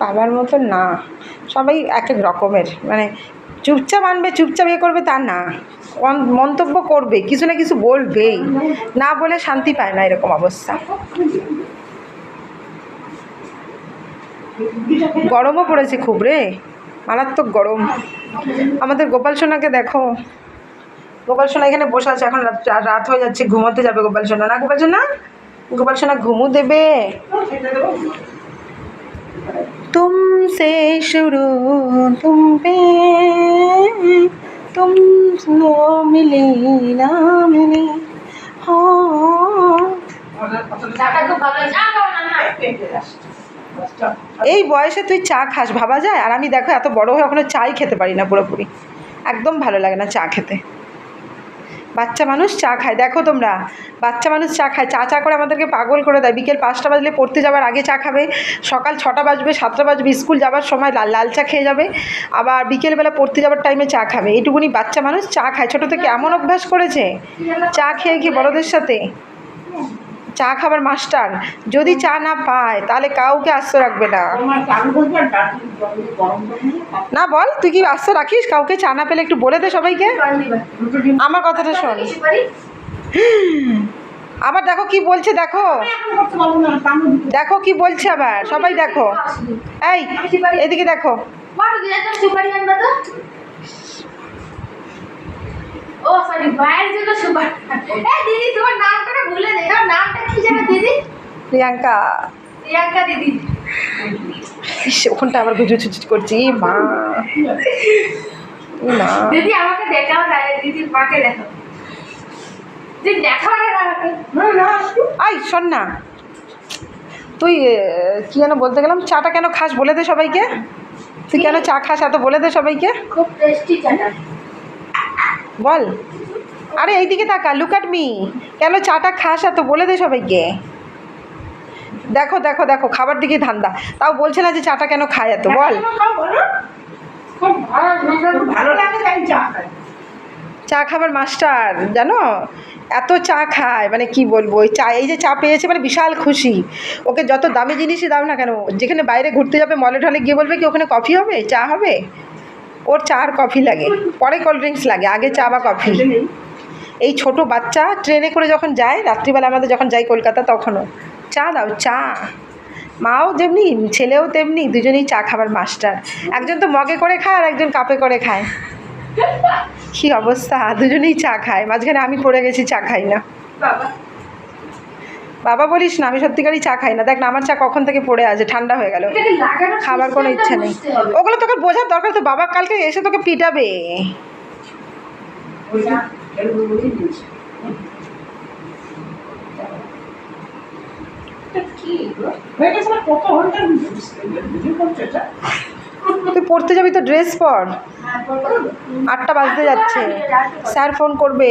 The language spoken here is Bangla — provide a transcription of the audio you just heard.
বাবার মতো না। সবাই এক এক রকমের। মানে চুপচাপ আনবে, চুপচাপ ইয়ে করবে তা না। মন্তব্য করবে, কিছু না কিছু বলবেই। না বলে শান্তি পায় না এরকম অবস্থা। গরমও পড়েছে খুব রে। মারাত্মক গরম। আমাদের গোপাল সোনাকে দেখো। গোপাল সোনা এখানে বসে আছে, এখন রাত হয়ে যাচ্ছে, ঘুমোতে যাবে গোপাল সোনা না গোপাল সোনা গোপাল সোনা ঘুমু দেবে। তুমসে শুরু, তুম পে, তুম মিলে, না এই বয়সে তুই চা খাস, ভাবা যায়? আর আমি দেখো, এত বড় হয়ে এখনও চাই খেতে পারি না পুরোপুরি। একদম ভালো লাগে না চা খেতে। বাচ্চা মানুষ চা খায়। দেখো তোমরা, বাচ্চা মানুষ চা খায়। চা চা করে আমাদেরকে পাগল করে দেয়। বিকেল পাঁচটা বাজলে পড়তে যাওয়ার আগে চা খাবে। সকাল ছটা বাজবে, সাতটা বাজবে, স্কুল যাওয়ার সময় লাল লাল চা খেয়ে যাবে। আবার বিকেলবেলা পড়তে যাওয়ার টাইমে চা খাবে। এটুকুনি বাচ্চা মানুষ চা খায়। ছোটো থেকে এমন অভ্যাস করেছে? চা খেয়ে কি বড়দের সাথে? চা খাবার মাস্টার। যদি চা না পায়, তাহলে কাউকে আস্ত রাখবে না। না বল, তুই কি আস্ত রাখিস? কাউকে চা না পেলে একটু বলে দে সবাইকে। আমার কথাটা শোন। আবার দেখো কি বলছে, দেখো। দেখো কি বলছে আবার, সবাই দেখো। এই, এদিকে দেখো। ও নামটা না ভুলে যাই তোমার নামটা কি জানো দিদি প্রিয়াঙ্কা। প্রিয়াঙ্কা দিদি। ওখানটা আবার গুজু ছুচু করছি। মা। মা। দিদি আমাকে দেখাও দিদির মাকে দেখাও। না না না। আই শোন না। তুই কি যেন বলতে গেলাম চাটা কেন খাস বলে দে সবাইকে। তুই কেন চা খাস এত বলে দে সবাইকে। খুব টেস্টি চাটা বল। আরে এইদিকে তাকা লুক অ্যাট মি কেন চাটা খাস এত? বলে দে সবাইকে। দেখো দেখো দেখো খাবার দিকে ধান্দা। তাও বলছে না যে চাটা কেন খায় এত বল। চা চা খাবার মাস্টার জানো? এত চা খায় মানে কি বলব ওই চা এই যে চা পেয়েছে মানে বিশাল খুশি। ওকে যত দামি জিনিসই দাও না কেন যেখানে বাইরে ঘুরতে যাবে মলে ঠলে গিয়ে বলবে কি ওখানে কফি হবে? চা হবে? ওর চা আর কফি লাগে। পরে কোল্ড ড্রিঙ্কস লাগে আগে চা বা কফি এই ছোট বাচ্চা ট্রেনে করে যখন যায় রাত্রিবেলা আমাদের যখন যাই কলকাতা তখনও চা দাও চা। মাও যেমনি ছেলেও তেমনি দুজনেই চা খাবার মাস্টার। একজন তো মগে করে খায় আর একজন কাপে করে খায়। কি অবস্থা? দুজনেই চা খায়। মাঝখানে আমি পড়ে গেছি চা খাই না। বাবা। বলিস না আমি সত্যিকারই চা খাই না। দেখ না আমার চা কখন থেকে পড়ে আছে ঠান্ডা হয়ে গেল। খাবার কোনো ইচ্ছা নেই। ওগুলো তোকে বোঝার দরকার তো বাবা কালকে এসে তোকে পিটাবে। এরকম বলেই দিয়েছি তুই পড়তে যাবি তো ড্রেস পর। আটটা বাজতে যাচ্ছে। স্যার ফোন করবে।